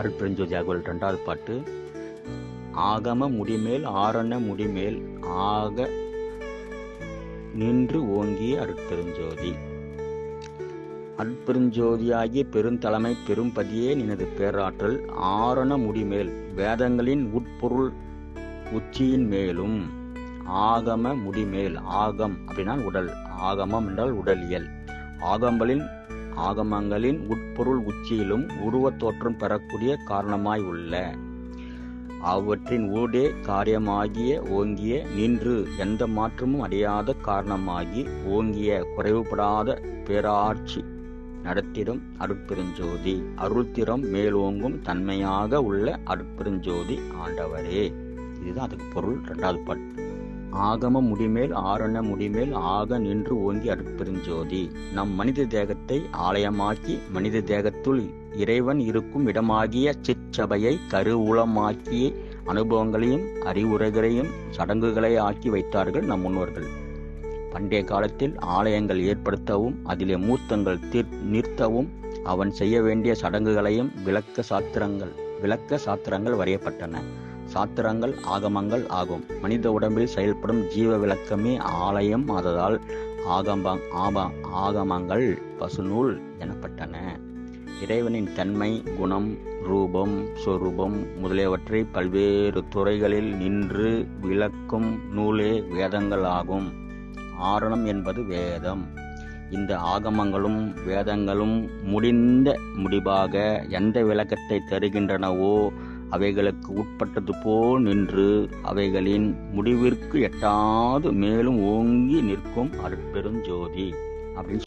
அருட்பெருஞ்சோதி அகவல் ரெண்டாவது பாட்டு ஆகம முடிமேல் ஆரண முடிமேல் ஆக நின்று ஓங்கிய அருட்பெருஞ்சோதி. அற்பெருஞ்சோதியாகிய பெருந்தலைமை பெரும்பதியே நினது பேராற்றல் ஆரண முடிமேல் வேதங்களின் உட்பொருள் உச்சியின் மேலும் ஆகம முடிமேல் ஆகம் அப்படின்னா உடல் ஆகமம் என்றால் உடலியல் ஆகம்பலின் ஆகமங்களின் உட்பொருள் உச்சியிலும் உருவத் தோற்றம் பெறக்கூடிய காரணமாய் உள்ள. அவற்றின் ஊடே காரியமாகிய ஓங்கிய நின்று எந்த மாற்றமும் அடையாத காரணமாகி ஓங்கிய குறைவுபடாத பேராட்சி நடத்திடும் அருட்பெருஞ்சோதி. அருள்திறம் மேலோங்கும் தன்மையாக உள்ள அருட்பெருஞ்சோதி ஆண்டவரே. இதுதான் அதுக்கு பொருள். ரெண்டாவது பாட்டு. ஆகம முடிமேல் ஆரண முடிமேல் ஆக நின்று ஓங்கி அற்பெருஞ்சோதி நம் மனித தேகத்தை ஆலயமாக்கி மனித தேகத்துள் இறைவன் இருக்கும் இடமாகிய சிற்சபையை கருவூலமாக்கி அனுபவங்களையும் அறிவுரைகளையும் சடங்குகளை ஆக்கி வைத்தார்கள் நம் முன்னோர்கள். பண்டைய காலத்தில் ஆலயங்கள் ஏற்படுத்தவும் அதிலே மூர்த்தங்கள் தீர் நிறுத்தவும் அவன் செய்ய வேண்டிய சடங்குகளையும் விளக்க சாத்திரங்கள் விளக்க சாத்திரங்கள் வரையப்பட்டன. சாத்திரங்கள் ஆகமங்கள் ஆகும். மனித உடம்பில் செயல்படும் ஜீவ விளக்கமே ஆலயம் ஆததால் ஆகம்பங் ஆபா ஆகமங்கள் பசுநூல் எனப்பட்டன. இறைவனின் தன்மை குணம் ரூபம் சொரூபம் முதலியவற்றை பல்வேறு துறைகளில் நின்று விளக்கும் நூலே வேதங்கள் ஆகும். ஆரணம் என்பது வேதம். இந்த ஆகமங்களும் வேதங்களும் முடிந்த முடிவாக எந்த விளக்கத்தை தருகின்றனவோ அவைகளுக்கு உட்பட்டது போல் நின்று அவைகளின் முடிவிற்கு எட்டாது மேலும் ஓங்கி நிற்கும் அருட்பெருஞ்சோதி அப்படின்னு